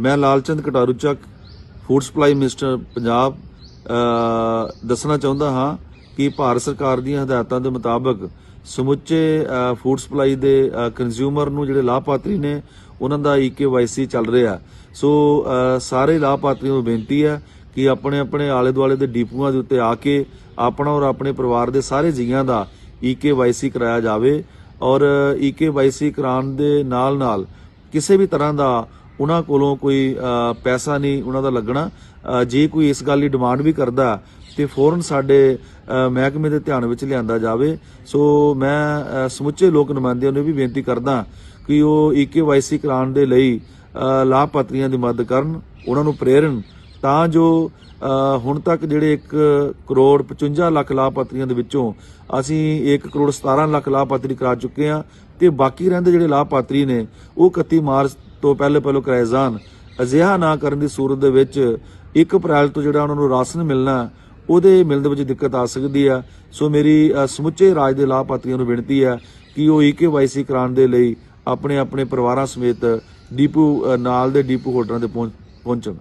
ਮੈਂ ਲਾਲਚੰਦ ਕਟਾਰੂ ਚੱਕ food supply minister Punjab ਦੱਸਣਾ ਚਾਹੁੰਦਾ ਹਾਂ ਕਿ ਭਾਰਤ ਸਰਕਾਰ ਦੀਆਂ ਹਦਾਇਤਾਂ ਦੇ ਮੁਤਾਬਕ ਸਮੁੱਚੇ ਫੂਡ ਸਪਲਾਈ ਦੇ ਕੰਜ਼ਿਊਮਰ ਨੂੰ ਜਿਹੜੇ ਲਾਭਪਾਤਰੀ ਨੇ, ਉਹਨਾਂ ਦਾ ਈਕੇਵਾਈਸੀ ਚੱਲ ਰਿਹਾ। ਸੋ ਸਾਰੇ ਲਾਭਪਾਤਰੀਆਂ ਨੂੰ ਬੇਨਤੀ ਹੈ ਕਿ ਆਪਣੇ ਆਪਣੇ ਆਲੇ ਦੁਆਲੇ ਦੇ ਡੀਪੂਆਂ ਦੇ ਉੱਤੇ ਆ ਕੇ ਆਪਣਾ ਔਰ ਆਪਣੇ ਪਰਿਵਾਰ ਦੇ ਸਾਰੇ ਜੀਆਂ ਦਾ ਈਕੇਵਾਈਸੀ ਕਰਾਇਆ ਜਾਵੇ ਔਰ ਈਕੇਵਾਈਸੀ ਕਰਾਉਣ ਦੇ ਨਾਲ ਨਾਲ ਕਿਸੇ ਵੀ ਤਰ੍ਹਾਂ ਦਾ ਉਹਨਾਂ ਕੋਲੋਂ ਕੋਈ ਪੈਸਾ ਨਹੀਂ ਉਹਨਾਂ ਦਾ ਲੱਗਣਾ। ਜੇ ਕੋਈ ਇਸ ਗੱਲ ਦੀ ਡਿਮਾਂਡ ਵੀ ਕਰਦਾ ਤੇ ਫੌਰਨ ਸਾਡੇ ਮਹਿਕਮੇ ਦੇ ਧਿਆਨ ਵਿੱਚ ਲਿਆਂਦਾ ਜਾਵੇ। ਸੋ ਮੈਂ ਸਮੁੱਚੇ ਲੋਕ ਨੁਮਾਇੰਦਿਆਂ ਨੂੰ ਵੀ ਬੇਨਤੀ ਕਰਦਾ ਕਿ ਉਹ ਈਕੇਵਾਈਸੀ ਕਰਾਉਣ ਦੇ ਲਈ ਲਾਭਪਾਤਰੀਆਂ ਦੀ ਮਦਦ ਕਰਨ, ਉਹਨਾਂ ਨੂੰ ਪ੍ਰੇਰਨ ਤਾਂ ਜੋ ਹੁਣ ਤੱਕ ਜਿਹੜੇ 1 ਕਰੋੜ 55 ਲੱਖ ਲਾਭਪਾਤਰੀਆਂ ਦੇ ਵਿੱਚੋਂ ਅਸੀਂ 1 ਕਰੋੜ 17 ਲੱਖ ਲਾਭਪਾਤਰੀ ਕਰਾ ਚੁੱਕੇ ਹਾਂ ਤੇ ਬਾਕੀ ਰਹਿੰਦੇ ਜਿਹੜੇ ਲਾਭਪਾਤਰੀ ਨੇ, ਉਹ 31 ਮਾਰਚ ਤੋਂ ਪਹਿਲੇ ਪਹਿਲੇ ਕਰਾਏ ਜਾਣ। ਅਜਿਹਾ ਨਾ ਕਰਨ ਦੀ ਸੂਰਤ ਦੇ ਵਿੱਚ 1 ਅਪ੍ਰੈਲ ਤੋਂ ਜਿਹੜਾ ਉਹਨਾਂ ਨੂੰ ਰਾਸ਼ਨ ਮਿਲਣਾ, ਉਹਦੇ ਮਿਲਣ ਦੇ ਵਿੱਚ ਦਿੱਕਤ ਆ ਸਕਦੀ ਆ। ਸੋ ਮੇਰੀ ਸਮੁੱਚੇ ਰਾਜ ਦੇ ਲਾਭਪਾਤਰੀਆਂ ਨੂੰ ਬੇਨਤੀ ਹੈ ਕਿ ਉਹ ਈਕੇਵਾਈਸੀ ਕਰਾਉਣ ਦੇ ਲਈ ਆਪਣੇ ਆਪਣੇ ਪਰਿਵਾਰਾਂ ਸਮੇਤ ਡੀਪੂ ਨਾਲ ਦੇ ਡੀਪੂ ਹੋਲਡਰਾਂ ਦੇ ਪਹੁੰਚ- ਪਹੁੰਚਣ।